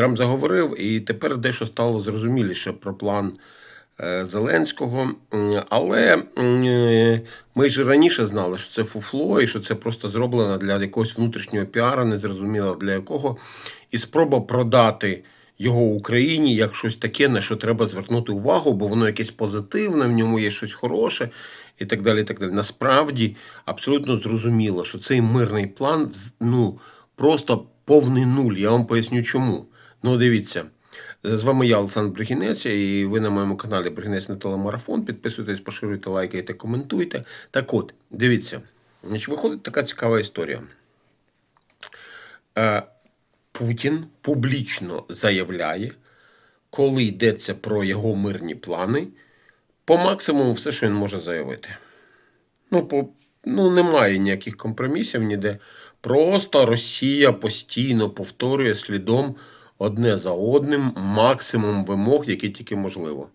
Трамп заговорив, і тепер дещо стало зрозуміліше про план е, Зеленського. Але е, ми ж раніше знали, що це фуфло, і що це просто зроблено для якогось внутрішнього піара, незрозуміло для якого, і спроба продати його Україні як щось таке, на що треба звернути увагу, бо воно якесь позитивне, в ньому є щось хороше. І так далі. і так далі. Насправді абсолютно зрозуміло, що цей мирний план ну, просто повний нуль. Я вам поясню чому. Ну, дивіться. З вами я, Олександр Бригінець, і ви на моєму каналі Бригінець на телемарафон. Підписуйтесь, поширюйте, лайкайте, коментуйте. Так от, дивіться, значить, виходить така цікава історія. Е, Путін публічно заявляє, коли йдеться про його мирні плани, по максимуму все, що він може заявити. Ну, по, ну, немає ніяких компромісів ніде. Просто Росія постійно повторює слідом одне за одним максимум вимог, які тільки можливо.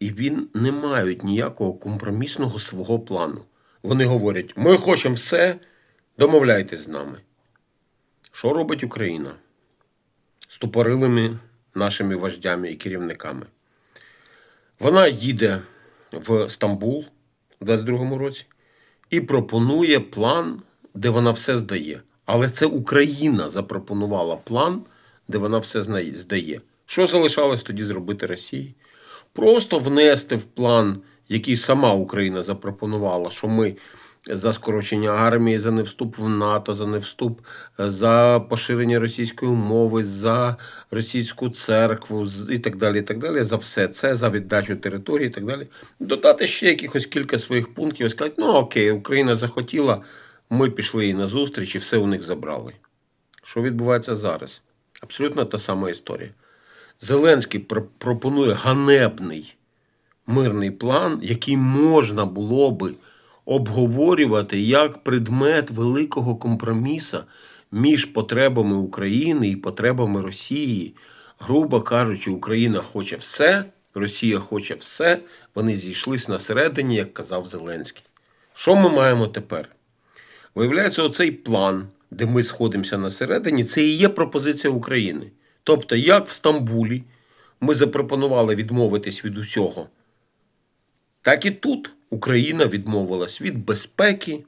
І він не мають ніякого компромісного свого плану. Вони говорять: ми хочемо все, домовляйтесь з нами. Що робить Україна? З тупорилими нашими вождями і керівниками. Вона їде в Стамбул у 22-му році і пропонує план, де вона все здає. Але це Україна запропонувала план, де вона все здає. Що залишалось тоді зробити Росії? Просто внести в план, який сама Україна запропонувала, що ми за скорочення армії, за невступ в НАТО, за невступ, е, за поширення російської мови, за російську церкву і так далі. і так далі, За все це, за віддачу території і так далі. Додати ще якихось кілька своїх пунктів і сказати, ну окей, Україна захотіла, ми пішли їй на зустріч і все у них забрали. Що відбувається зараз? Абсолютно та сама історія. Зеленський пр- пропонує ганебний мирний план, який можна було би обговорювати як предмет великого компроміса між потребами України і потребами Росії. Грубо кажучи, Україна хоче все, Росія хоче все. Вони зійшлись на середині, як казав Зеленський. Що ми маємо тепер? Виявляється, оцей план, де ми сходимося на середині, це і є пропозиція України. Тобто, як в Стамбулі ми запропонували відмовитись від усього, так і тут Україна відмовилась від безпеки,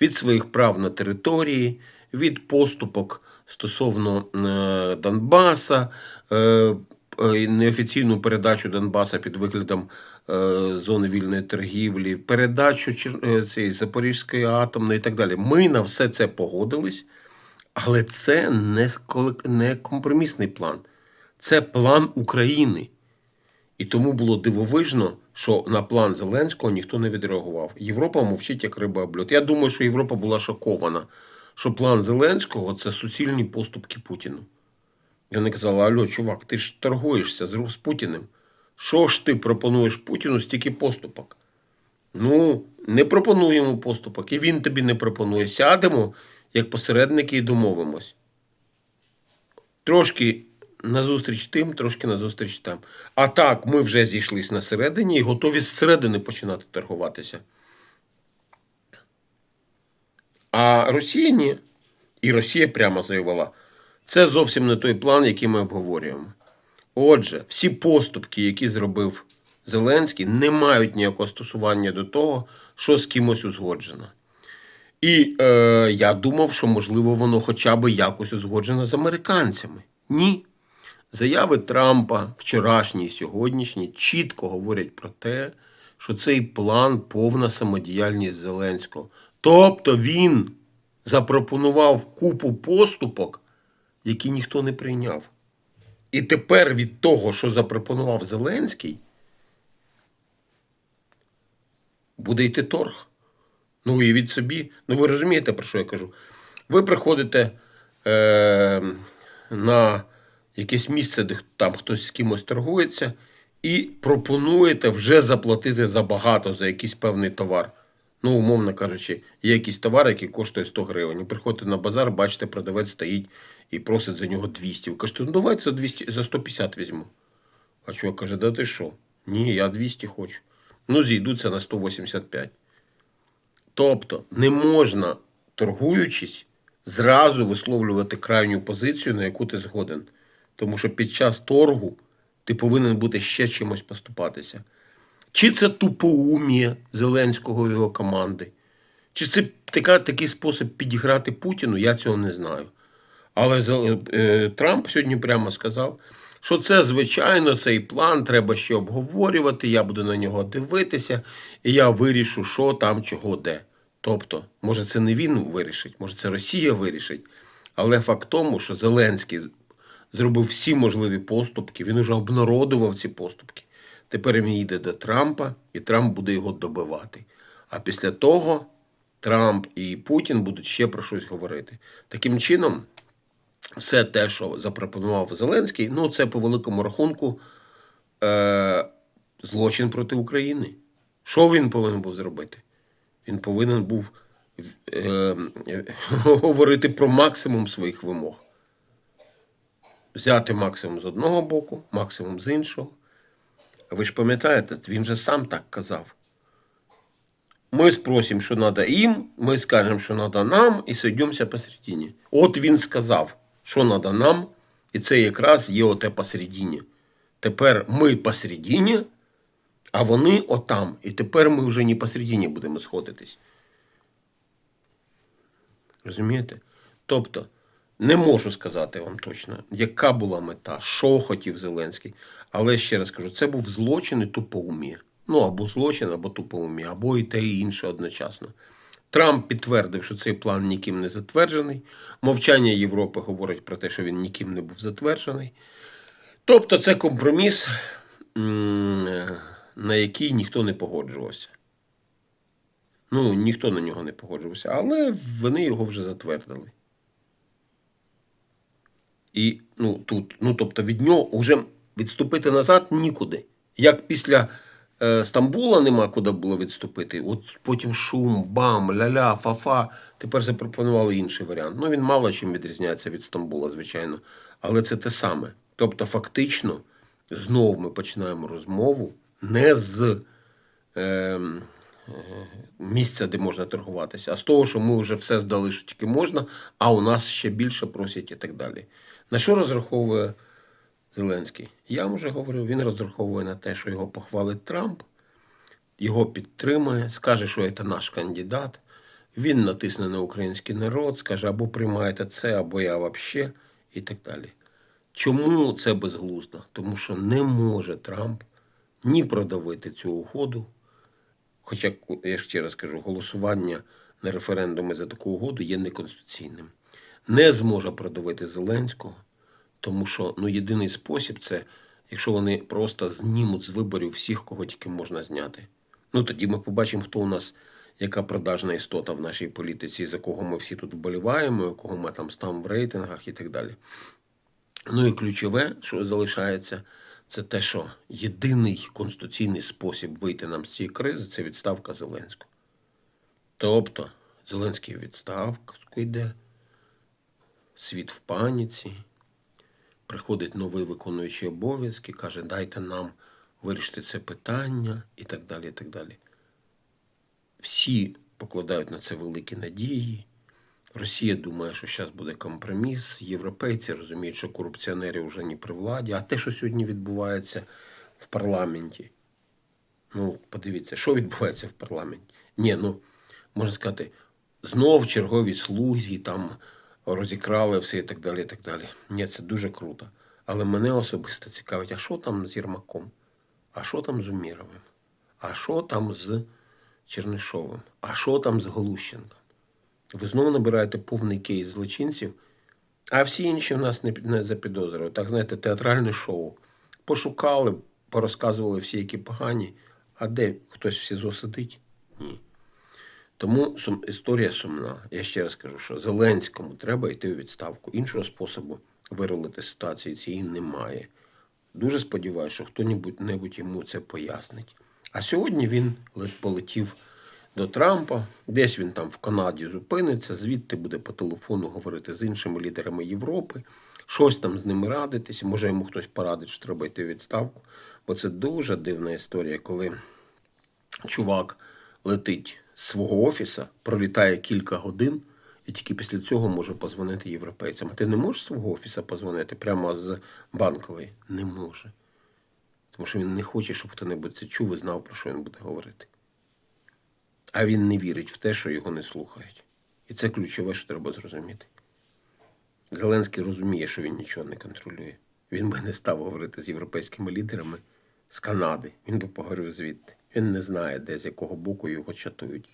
від своїх прав на території, від поступок стосовно е, Донбаса, е, е, неофіційну передачу Донбаса під виглядом зони вільної торгівлі, передачу е, цієї Запорізької атомної і так далі. Ми на все це погодились, але це не, компромісний план. Це план України. І тому було дивовижно, що на план Зеленського ніхто не відреагував. Європа мовчить як риба об. Я думаю, що Європа була шокована, що план Зеленського це суцільні поступки Путіну. І вони казали: Альо, чувак, ти ж торгуєшся з Путіним. Що ж ти пропонуєш Путіну стільки поступок? Ну, не пропонуємо поступок, і він тобі не пропонує. Сядемо як посередники і домовимось. Трошки назустріч тим, трошки назустріч там. А так, ми вже зійшлись на середині і готові зсередини починати торгуватися. А Росія ні. І Росія прямо заявила, це зовсім не той план, який ми обговорюємо. Отже, всі поступки, які зробив Зеленський, не мають ніякого стосування до того, що з кимось узгоджено. І е, я думав, що можливо воно хоча б якось узгоджено з американцями. Ні. Заяви Трампа, вчорашні і сьогоднішні, чітко говорять про те, що цей план повна самодіяльність Зеленського. Тобто він запропонував купу поступок, які ніхто не прийняв. І тепер від того, що запропонував Зеленський, буде йти торг. Ну, уявіть собі. Ну, ви розумієте, про що я кажу? Ви приходите е, на якесь місце, де там хтось з кимось торгується, і пропонуєте вже заплатити забагато за якийсь певний товар. Ну, умовно кажучи, є якийсь товар, який коштує 100 гривень. І приходите на базар, бачите, продавець стоїть і просить за нього 200. Ви кажете, ну давайте за 200, за 150 візьму. А чувак каже, да ти що? Ні, я 200 хочу. Ну, зійдуться на 185. Тобто не можна, торгуючись, зразу висловлювати крайню позицію, на яку ти згоден. Тому що під час торгу ти повинен бути ще чимось поступатися. Чи це тупоумія Зеленського і його команди, чи це така, такий спосіб підіграти Путіну, я цього не знаю. Але е, Трамп сьогодні прямо сказав, що це, звичайно, цей план треба ще обговорювати, я буду на нього дивитися, і я вирішу, що там, чого, де. Тобто, може, це не він вирішить, може, це Росія вирішить. Але факт тому, що Зеленський зробив всі можливі поступки, він уже обнародував ці поступки. Тепер він йде до Трампа, і Трамп буде його добивати. А після того Трамп і Путін будуть ще про щось говорити. Таким чином, все те, що запропонував Зеленський, ну це по великому рахунку е, злочин проти України. Що він повинен був зробити? Він повинен був е, говорити про максимум своїх вимог. Взяти максимум з одного боку, максимум з іншого. Ви ж пам'ятаєте, він же сам так казав. Ми спросимо, що треба їм, ми скажемо, що треба нам, і сойдемося посередині. От він сказав, що треба нам, і це якраз є оте посередині. Тепер ми посередині, а вони отам. І тепер ми вже не посередині будемо сходитись. Розумієте? Тобто, не можу сказати вам точно, яка була мета, що хотів Зеленський. Але ще раз кажу, це був злочин і тупоумія. Ну, або злочин, або тупоумія, або і те, і інше одночасно. Трамп підтвердив, що цей план ніким не затверджений. Мовчання Європи говорить про те, що він ніким не був затверджений. Тобто, це компроміс, на який ніхто не погоджувався. Ну, ніхто на нього не погоджувався, але вони його вже затвердили. І ну, тут, ну, тобто від нього вже відступити назад нікуди. Як після Стамбула нема куди було відступити, от потім шум, бам, ля-ля, фа-фа. Тепер запропонували інший варіант. Ну, він мало чим відрізняється від Стамбула, звичайно. Але це те саме. Тобто, фактично, знову ми починаємо розмову не з е, місця, де можна торгуватися, а з того, що ми вже все здали, що тільки можна, а у нас ще більше просять і так далі. На що розраховує Зеленський? Я вже говорив, він розраховує на те, що його похвалить Трамп, його підтримує, скаже, що це наш кандидат. Він натисне на український народ, скаже, або приймаєте це, або я взагалі, і так далі. Чому це безглуздо? Тому що не може Трамп ні продавити цю угоду, Хоча, я ще раз кажу, голосування на референдумі за таку угоду є неконституційним. Не зможе продавити Зеленського, тому що ну, єдиний спосіб це, якщо вони просто знімуть з виборів всіх, кого тільки можна зняти. Ну тоді ми побачимо, хто у нас, яка продажна істота в нашій політиці, за кого ми всі тут вболіваємо, кого ми там ставимо в рейтингах і так далі. Ну і ключове, що залишається, це те, що єдиний конституційний спосіб вийти нам з цієї кризи це відставка Зеленського. Тобто, Зеленський у відставку йде, світ в паніці, приходить новий виконуючий обов'язки, каже, дайте нам вирішити це питання і так далі. і так далі. Всі покладають на це великі надії. Росія думає, що зараз буде компроміс. Європейці розуміють, що корупціонери вже не при владі. А те, що сьогодні відбувається в парламенті, ну, подивіться, що відбувається в парламенті. Ні, ну, можна сказати, знов чергові слуги там розікрали все і так далі. і так далі. Ні, це дуже круто. Але мене особисто цікавить, а що там з Єрмаком? А що там з Уміровим? А що там з Чернишовим? А що там з Голущенком? Ви знову набираєте повний кейс злочинців, а всі інші в нас не, не запідозрюють. Так, знаєте, театральне шоу. Пошукали, порозказували всі, які погані. А де хтось в СІЗО сидить? Ні. Тому сум, історія сумна. Я ще раз кажу, що Зеленському треба йти у відставку. Іншого способу вирулити ситуації цієї немає. Дуже сподіваюся, що хто-небудь йому це пояснить. А сьогодні він полетів до Трампа, десь він там в Канаді зупиниться, звідти буде по телефону говорити з іншими лідерами Європи, щось там з ними радитись, може йому хтось порадить, що треба йти у відставку. Бо це дуже дивна історія, коли чувак летить свого офіса, пролітає кілька годин І тільки після цього може позвонити європейцям. А ти не можеш свого офісу позвонити прямо з банкової? Не може. Тому що він не хоче, щоб хто-небудь це чув і знав, про що він буде говорити. А він не вірить в те, що його не слухають. І це ключове, що треба зрозуміти. Зеленський розуміє, що він нічого не контролює. Він би не став говорити з європейськими лідерами з Канади. Він би поговорив звідти. Він не знає, де з якого боку його чатують.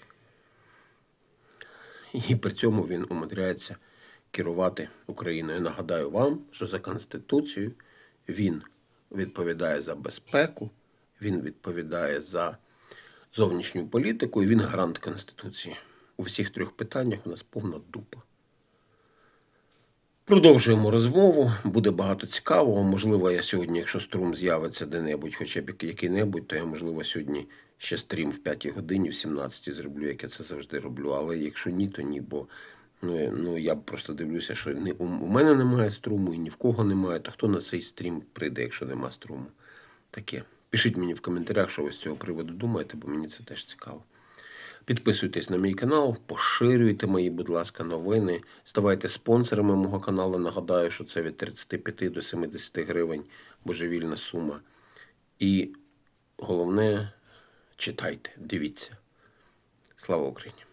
І при цьому він умудряється керувати Україною. Нагадаю вам, що за Конституцією він відповідає за безпеку, він відповідає за зовнішню політику і він гарант Конституції. У всіх трьох питаннях у нас повна дупа. Продовжуємо розмову, буде багато цікавого. Можливо, я сьогодні, якщо струм з'явиться де-небудь, хоча б який-небудь, то я, можливо, сьогодні ще стрім в 5 годині, в 17 зроблю, як я це завжди роблю. Але якщо ні, то ні, бо ну, ну, я просто дивлюся, що ні, у, у мене немає струму і ні в кого немає. То хто на цей стрім прийде, якщо нема струму? Таке. Пишіть мені в коментарях, що ви з цього приводу думаєте, бо мені це теж цікаво. Підписуйтесь на мій канал, поширюйте мої, будь ласка, новини. Ставайте спонсорами мого каналу. Нагадаю, що це від 35 до 70 гривень божевільна сума. І головне, читайте, дивіться. Слава Україні!